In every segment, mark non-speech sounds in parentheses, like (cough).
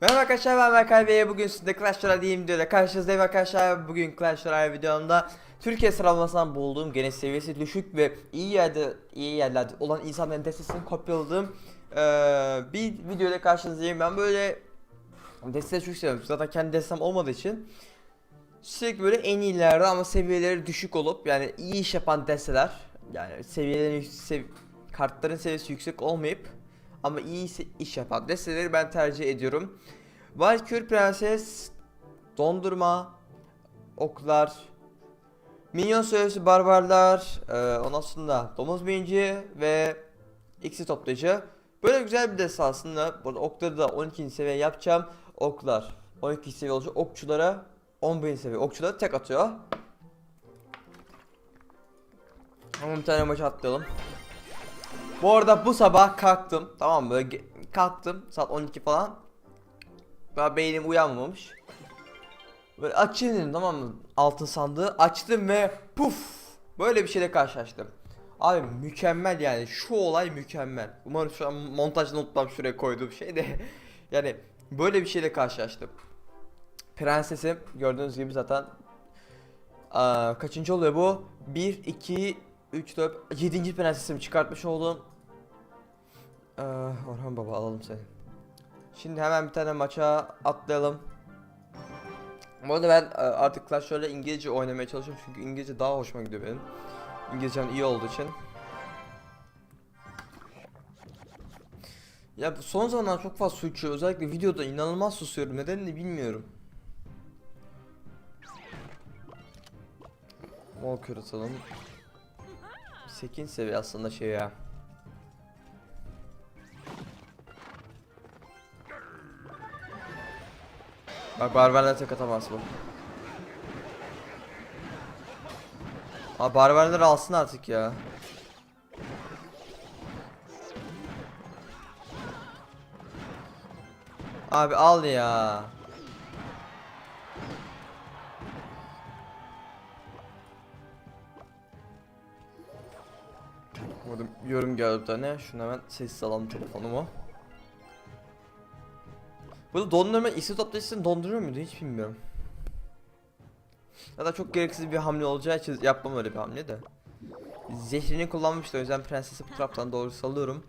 Merhaba arkadaşlar ben Berkay Bey. Bugün sizde Clash Royale diyeyim videoda karşınızdayım arkadaşlar. Bugün Clash Royale videomda Türkiye sıralamasından bulduğum gene seviyesi düşük ve iyi yerde iyi yerlerde olan insanların destesini kopyaladığım eee, bir videoda karşınızdayım. Ben böyle desteği çok seviyorum. Zaten kendi destem olmadığı için sürekli böyle en iyilerde ama seviyeleri düşük olup yani iyi iş yapan desteler yani seviyelerin sev kartların seviyesi yüksek olmayıp ama iyi iş yapan desteleri ben tercih ediyorum. Valkür Prenses, Dondurma, Oklar, Minyon Süresi Barbarlar, e, ondan sonra Domuz Binci ve X'i Toplayıcı. Böyle güzel bir deste aslında. Burada okları da 12. seviye yapacağım. Oklar 12 seviye olacak. Okçulara 11. seviye. Okçulara tek atıyor. Ama bir tane maç atlayalım. Bu arada bu sabah kalktım. Tamam mı? Böyle kalktım saat 12 falan. Daha beynim uyanmamış. Böyle açayım tamam mı? Altın sandığı açtım ve puf böyle bir şeyle karşılaştım. Abi mükemmel yani şu olay mükemmel. Umarım şu an montajda unutmam şuraya koyduğum şey de. (laughs) yani böyle bir şeyle karşılaştım. Prensesim gördüğünüz gibi zaten Aa, kaçıncı oluyor bu? 1, 2, 3, 4, 7. prensesimi çıkartmış oldum. Ee, Orhan baba alalım seni. Şimdi hemen bir tane maça atlayalım. Bu arada ben e, artık Clash Royale İngilizce oynamaya çalışıyorum çünkü İngilizce daha hoşuma gidiyor benim. İngilizcem iyi olduğu için. Ya son zamanlar çok fazla su içiyor. Özellikle videoda inanılmaz susuyorum. Nedenini bilmiyorum. Walker atalım. 8 seviye aslında şey ya. Bak barbarlar tek atamaz bu. Abi barbarları alsın artık ya. Abi al ya. Yorum geldi bir tane. Şunu hemen sessiz alalım telefonumu. Burada dondurma isi toplayıcısını donduruyor muydu hiç bilmiyorum. Ya da çok gereksiz bir hamle olacağı için yapmam öyle bir hamle de. Zehrini kullanmıştı o yüzden prensesi bu taraftan doğru salıyorum.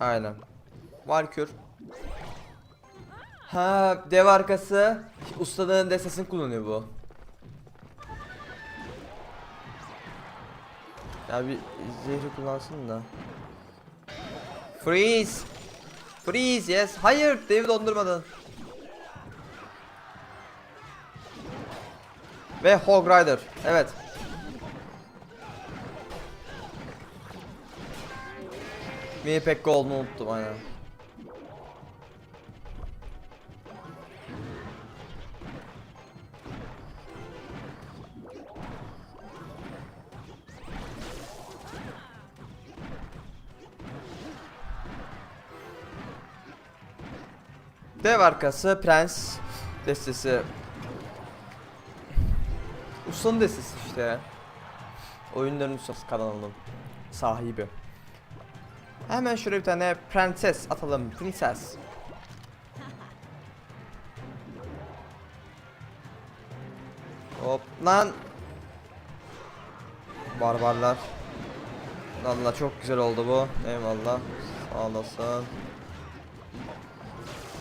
Aynen. Valkür. Ha dev arkası. Ustalığın destesini kullanıyor bu. Ya bir zehri kullansın da. Freeze. Freeze yes. Hayır devi dondurmadın. Ve Hog Rider. Evet. Mini pek olduğunu unuttum aynen. Dev arkası prens destesi. Ustanın destesi işte. Oyunların ustası kanalının sahibi. Hemen şuraya bir tane prenses atalım. Prenses. Hop lan. Barbarlar. Valla çok güzel oldu bu. Eyvallah. Sağ olasın.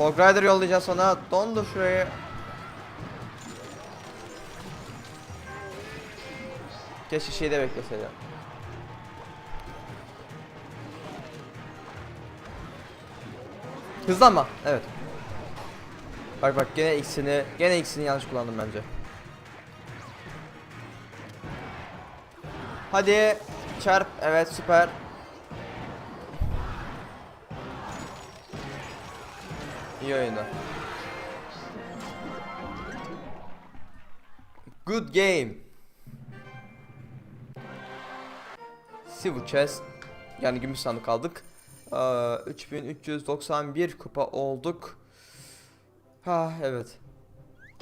Fog Rider yollayacağız sonra. Dondur şurayı. Keşke şeyde bekleseydi. Hızlanma. Evet. Bak bak gene X'ini gene X'ini yanlış kullandım bence. Hadi çarp. Evet süper. İyi oyunda. Good game. Silver chest. Yani gümüş sandık aldık. Aa, 3391 kupa olduk. Ha evet.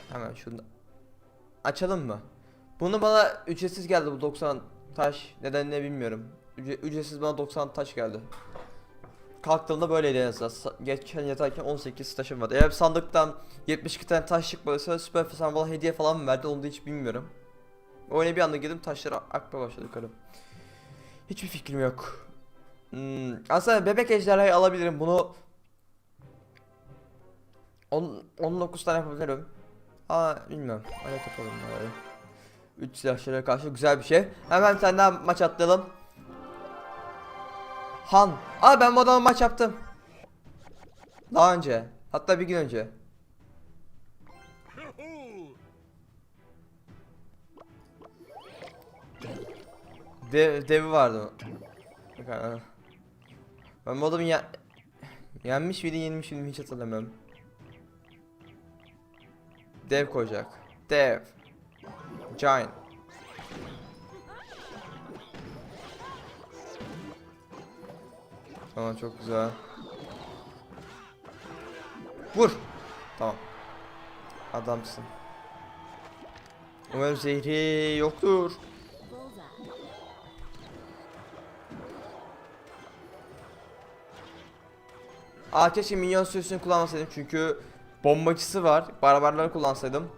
Hemen şunu açalım mı? Bunu bana ücretsiz geldi bu 90 taş. Neden ne bilmiyorum. Ücre- ücretsiz bana 90 taş geldi. Kalktığımda böyleydi en azından. Geçen yatarken 18 taşım vardı. Eğer sandıktan 72 tane taş çıkmadıysa Süper sen bana hediye falan mı verdi onu da hiç bilmiyorum. Oyuna bir anda girdim taşları akmaya başladı yukarı. Hiçbir fikrim yok. Hmm, aslında bebek ejderhayı alabilirim bunu 10 19 tane yapabilirim. Aa bilmiyorum. Öyle yapalım bari. 3 silahşlara karşı güzel bir şey. Hemen daha maç atlayalım. Han. Aa ben bu adamla maç yaptım. Daha önce. Hatta bir gün önce. Dev, devi vardı. Ben bu adamı ya yenmiş miydi yenilmiş miydi hiç hatırlamıyorum. Dev koyacak. Dev. Giant. Tamam çok güzel. Vur. Tamam. Adamsın. Umarım zehri yoktur. Aa keşke minyon sürüsünü kullanmasaydım çünkü bombacısı var. Barbarları kullansaydım.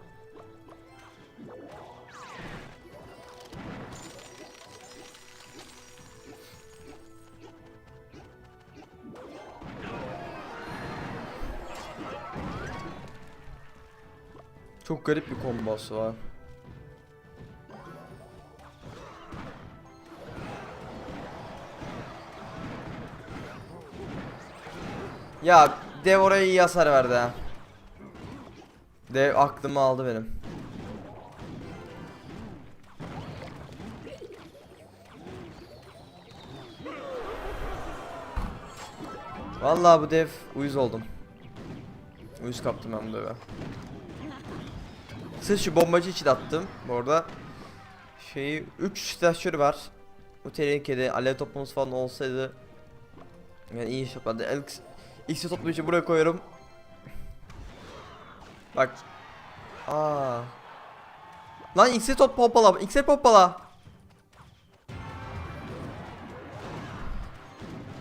Garip bir kombosu var. Ya dev oraya iyi hasar verdi ha. Dev aklımı aldı benim. Vallahi bu dev uyuz oldum. Uyuz kaptım ben bu deve. Sırf şu bombacı için attım. Bu arada şeyi 3 silahşörü var. Bu tehlikede alev topumuz falan olsaydı yani iyi iş yapardı. El X'i toplayıcı buraya koyuyorum. Bak. Aa. Lan X'i top pompala. X'i pompala.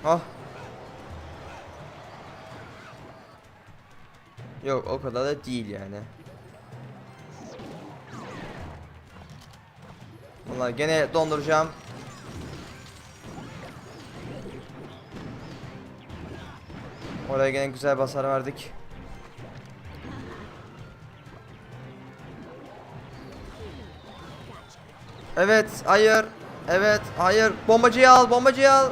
Ah. Yok o kadar da değil yani. Vallahi gene donduracağım. Oraya gene güzel basar verdik. Evet, hayır. Evet, hayır. Bombacıyı al, bombacıyı al.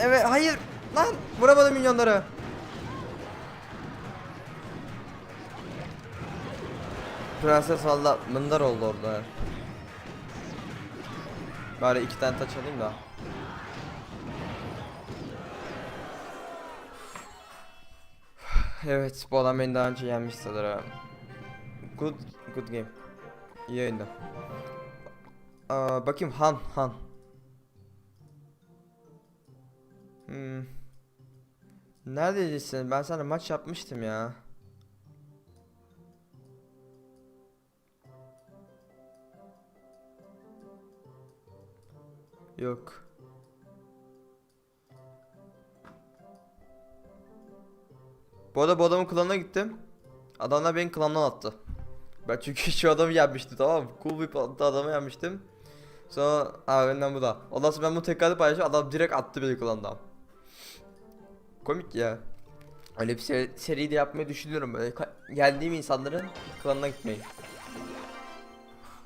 Evet, hayır. Lan, vuramadım milyonları. Prenses valla mındar oldu orada. Bari iki tane taç alayım da. Evet bu adam beni daha önce yenmiş sanırım. Good, good game. İyi oyunda. Aa, bakayım Han, Han. Hmm. Neredesin? Ben sana maç yapmıştım ya. Yok. Bu arada bu adamın klanına gittim. Adamlar beni klandan attı. Ben çünkü (laughs) şu adamı yenmiştim tamam mı? Cool adlı adamı yenmiştim. Sonra ha benden bu da. Ondan sonra ben bunu tekrar paylaştım adam direkt attı beni klandan. Komik ya. Öyle bir seri, seri de yapmayı düşünüyorum böyle. Geldiğim insanların klanına gitmeyi.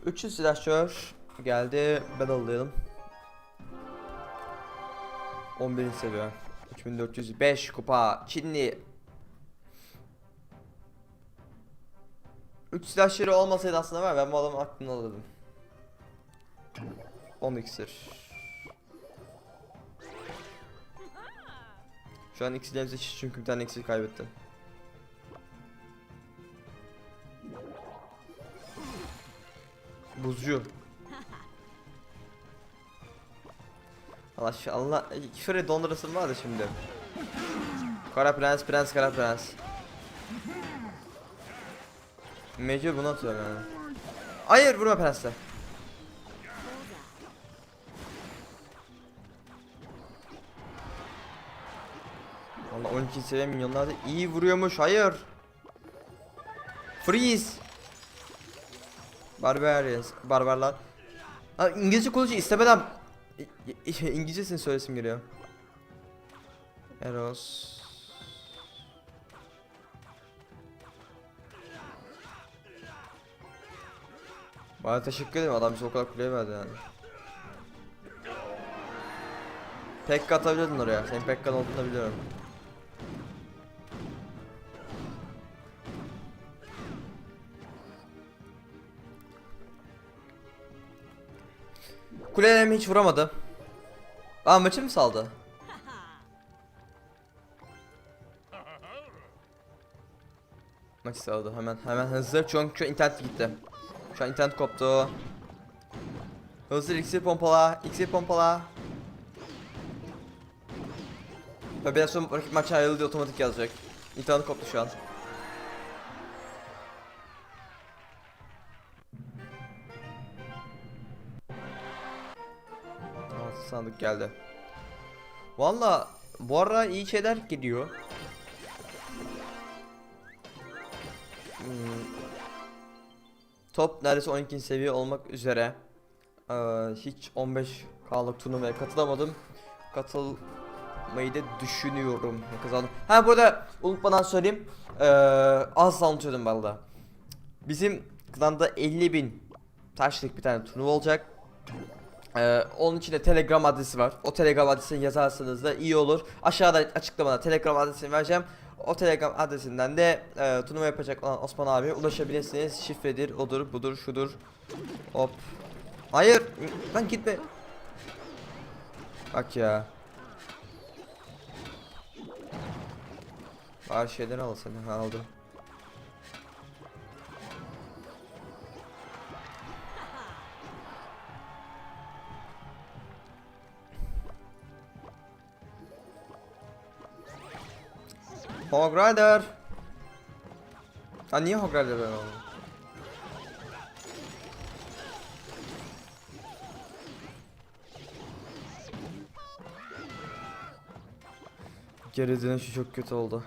300 silahşör geldi. Ben alayım. 11. seviye. 3405 kupa. Çinli. 3 silahları olmasaydı aslında var ben bu adamın aklını alırdım. 10 iksir. Şu an iksirlerimiz eşit çünkü bir tane iksir kaybettim. Buzcu. Allah şu Allah şöyle dondurasın vardı şimdi. Kara prens prens kara prens. Mecbur bunu atıyorum yani. Hayır vurma prensle. Valla 12 seviye milyonlarda iyi vuruyormuş hayır. Freeze. Barbarians barbarlar. Ha, İngilizce kılıcı istemeden (laughs) İngilizcesini söylesim geliyor. Eros. Bana teşekkür ederim adam bize o kadar kuleye verdi yani. Pekka atabilirdin oraya. Senin Pekkan olduğunu biliyorum. Kulelerimi hiç vuramadı. Aa maçı mı saldı? Maçı saldı hemen hemen hızlı çünkü internet gitti. Şu an internet koptu. Hızlı iksir pompala, iksir pompala. Ve biraz sonra rakip maç ayrıldı otomatik yazacak. İnternet koptu şu an. Sandık geldi. Valla bu ara iyi şeyler gidiyor. Hmm. Top neredeyse 12. seviye olmak üzere. Ee, hiç 15 K'lık turnuvaya katılamadım. Katılmayı da düşünüyorum. Kazandım. Ha burada unutmadan söyleyeyim. Ee, az unutuyordum valla. Bizim klanda 50 bin taşlık bir tane turnuva olacak. Ee, onun için de Telegram adresi var. O Telegram adresini yazarsanız da iyi olur. Aşağıda açıklamada Telegram adresini vereceğim. O Telegram adresinden de e, turnuva yapacak olan Osman abiye ulaşabilirsiniz. Şifredir, odur, budur, şudur. Hop. Hayır, lan gitme. Bak ya. Bari şeyden al seni, ha, aldım. Hog Rider. Ha niye Hog Rider ben oldum? Geri dönüşü çok kötü oldu.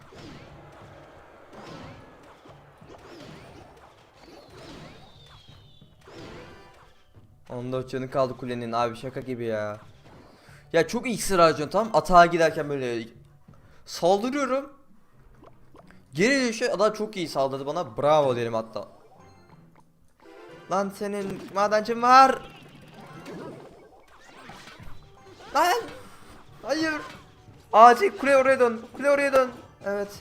Onda canı kaldı kulenin abi şaka gibi ya. Ya çok iksir harcıyorsun tamam atağa giderken böyle saldırıyorum. Geri dönüşe adam çok iyi saldırdı bana bravo derim hatta. Lan senin madencin var. Lan. Hayır. Acil kule oraya dön. Kule oraya dön. Evet.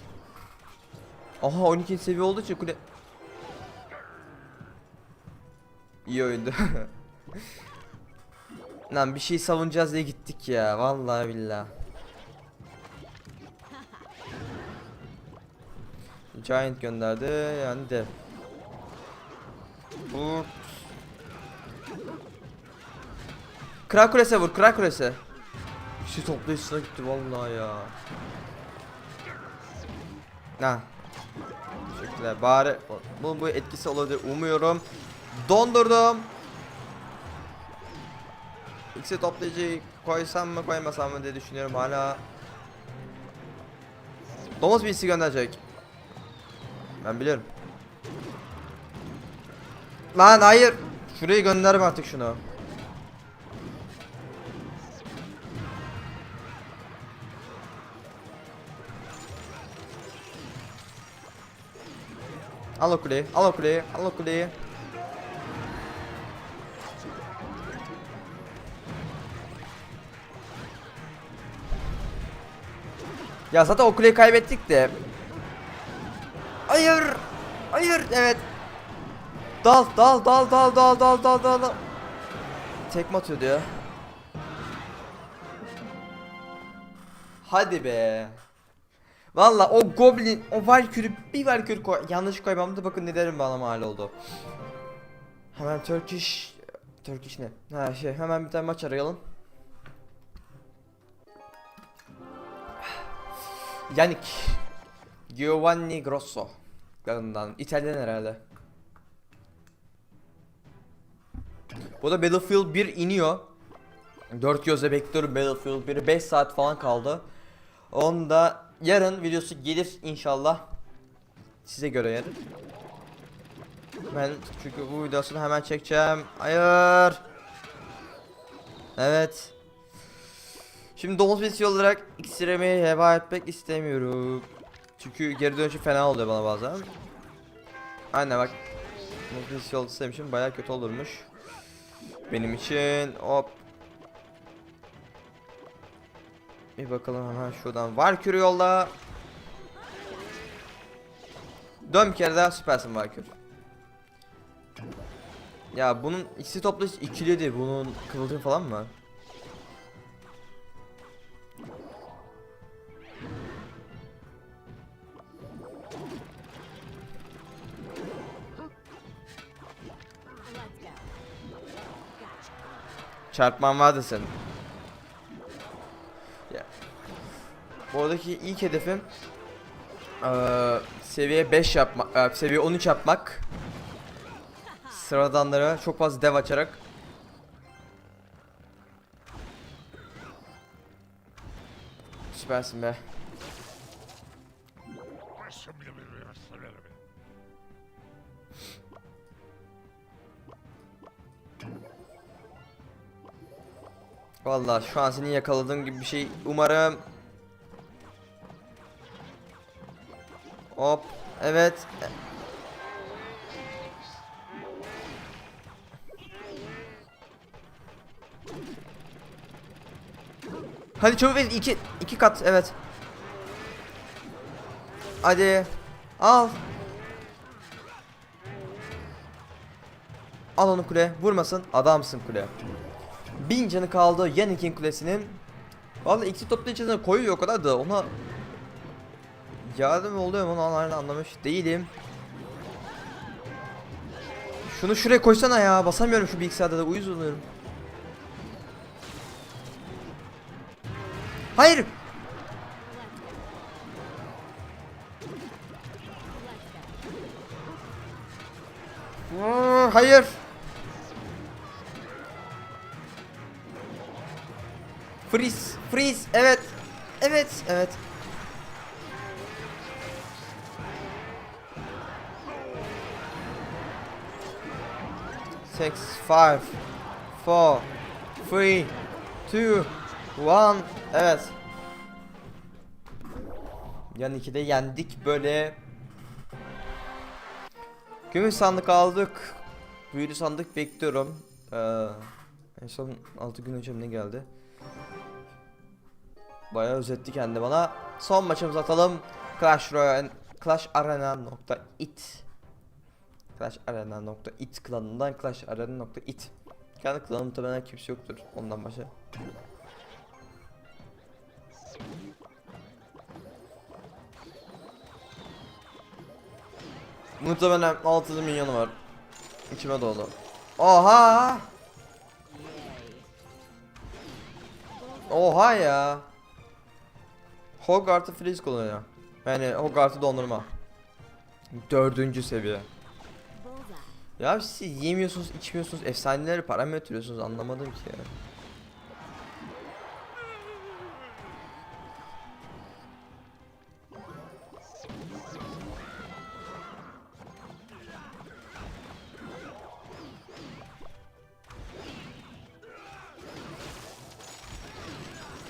Aha 12 seviye olduğu için kule. İyi oyundu. (laughs) Lan bir şey savunacağız diye gittik ya. Vallahi billahi. Giant gönderdi yani de. Vur. Kral kulese vur, kral kulese. Şu toplayıcısına gitti vallahi ya. Ha. Teşekkürler. Bari bu bu etkisi olabilir umuyorum. Dondurdum. İkisi toplayıcıyı koysam mı koymasam mı diye düşünüyorum hala. Domuz birisi gönderecek. Ben biliyorum. Lan hayır. Şurayı gönderme artık şunu. Al o kuleyi, al o kuleyi, al o kuleyi. Ya zaten o kuleyi kaybettik de. Evet. Dal dal dal dal dal dal dal dal. dal. Tekme atıyordu ya. Hadi be. Valla o goblin, o valkürü bir valkür koy yanlış koymamda bakın ne derim bana mal oldu. Hemen Turkish Turkish ne? Ha şey hemen bir tane maç arayalım. Yannick Giovanni Grosso Yanından İtalyan herhalde. Bu da Battlefield 1 iniyor. 4 gözle bekliyorum Battlefield 1'i 5 saat falan kaldı. Onu da yarın videosu gelir inşallah. Size göre yarın. Ben çünkü bu videosunu hemen çekeceğim. Hayır. Evet. Şimdi domuz besi olarak iksirimi heba etmek istemiyorum. Çünkü geri dönüşü fena oluyor bana bazen. Aynen bak. Domuz besi yolu istemişim baya kötü olurmuş. Benim için hop. Bir bakalım hemen şuradan. Valkür yolda. Dön bir kere daha süpersin Valkür. Ya bunun ikisi toplu ikiliydi. Bunun kıvılcım falan mı var? Çarpman vardı senin. Ya. Buradaki ilk hedefim eee, seviye 5 yapmak, eee, seviye 13 yapmak. Sıradanlara çok fazla dev açarak Süpersin be. Vallahi şu an seni yakaladığım gibi bir şey umarım. Hop. Evet. Hadi çabuk verin iki iki kat evet. Hadi. Al. Al onu kule. Vurmasın. Adamsın kule. Bin canı kaldı Yannick'in kulesinin. Vallahi ikisi toplayıcısına koyuyor o kadar da ona yardım oluyor mu onu anlamış değilim. Şunu şuraya koysana ya. Basamıyorum şu bilgisayarda da uyuz oluyorum. Hayır. Hayır. Freeze, freeze. Evet. Evet, evet. Six, five, four, three, two, one. Evet. Yan 2'de yendik böyle. Gümüş sandık aldık. Büyülü sandık bekliyorum. Ee, en son 6 gün önce ne geldi? Bayağı özetti kendi bana. Son maçımızı atalım. Clash Royale Clash Arena.it Clash Arena.it klanından Clash Arena.it Kendi klanım muhtemelen kimse yoktur ondan başka. Muhtemelen 6 milyonu var. İçime dolu. Oha! Oha ya. Hog artı freeze kullanıyor. Yani Hog artı dondurma. Dördüncü seviye. Ya siz yemiyorsunuz, içmiyorsunuz, efsaneleri para mı anlamadım ki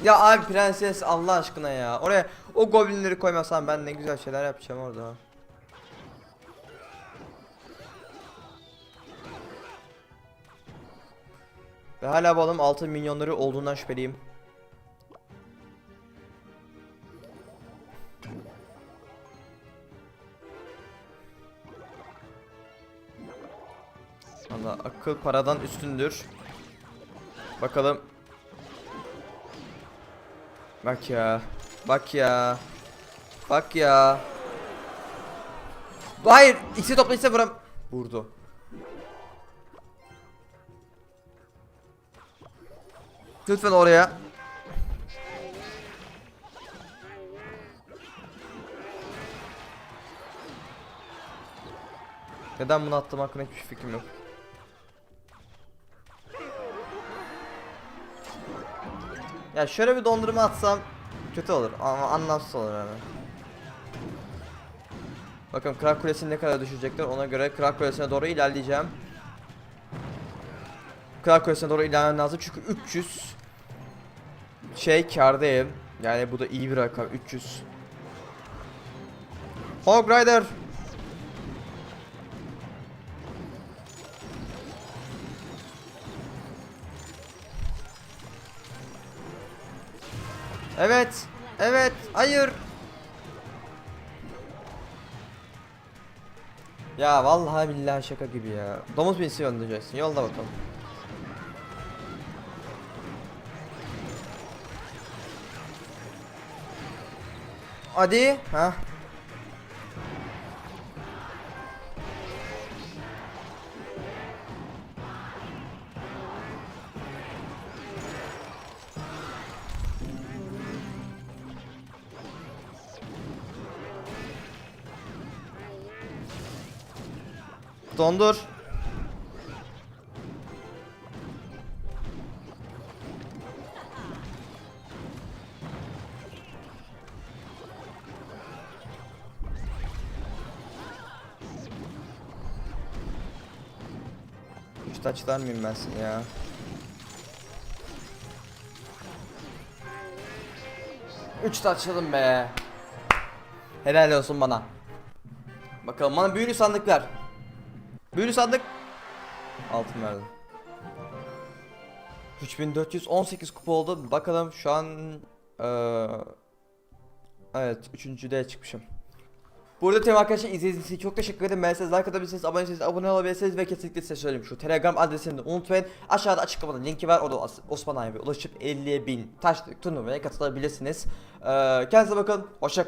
ya. Abi prenses Allah aşkına ya. Oraya o goblinleri koymasam ben ne güzel şeyler yapacağım orada. Ve hala adam 6 milyonları olduğundan şüpheliyim. Allah akıl paradan üstündür. Bakalım. Bak ya. Bak ya. Bak ya. Hayır, ikisi toplayınca vuram. Vurdu. Lütfen oraya. Neden bunu attım hakkında hiçbir fikrim yok. Ya şöyle bir dondurma atsam Kötü olur ama anlamsız olur yani. Bakın Krak Kulesi'ni ne kadar düşecekler ona göre Krak Kulesi'ne doğru ilerleyeceğim. Krak Kulesi'ne doğru ilerlemem lazım çünkü 300 şey kardayım. Yani bu da iyi bir rakam 300. Hog Rider. Evet. Evet. Hayır. Ya vallahi billahi şaka gibi ya. Domuz binsi göndereceksin. Yolda bakalım. Hadi. Ha. Dondur. Üç taçlar mıyım ben seni ya? Üç taçladım be. Helal olsun bana. Bakalım bana büyülü sandık ver. Büyülü sandık. Altın verdim. 3418 kupa oldu. Bakalım şu an eee Evet, üçüncüde çıkmışım. Burada tüm arkadaşlar izlediğiniz için çok teşekkür ederim. Beğenseniz like atabilirsiniz, abone değilseniz abone olabilirsiniz ve kesinlikle size söyleyeyim şu Telegram adresini de unutmayın. Aşağıda açıklamada linki var. Orada Os- Osman abiye ulaşıp 50 bin taş turnuvaya katılabilirsiniz. Ee, kendinize bakın. Hoşça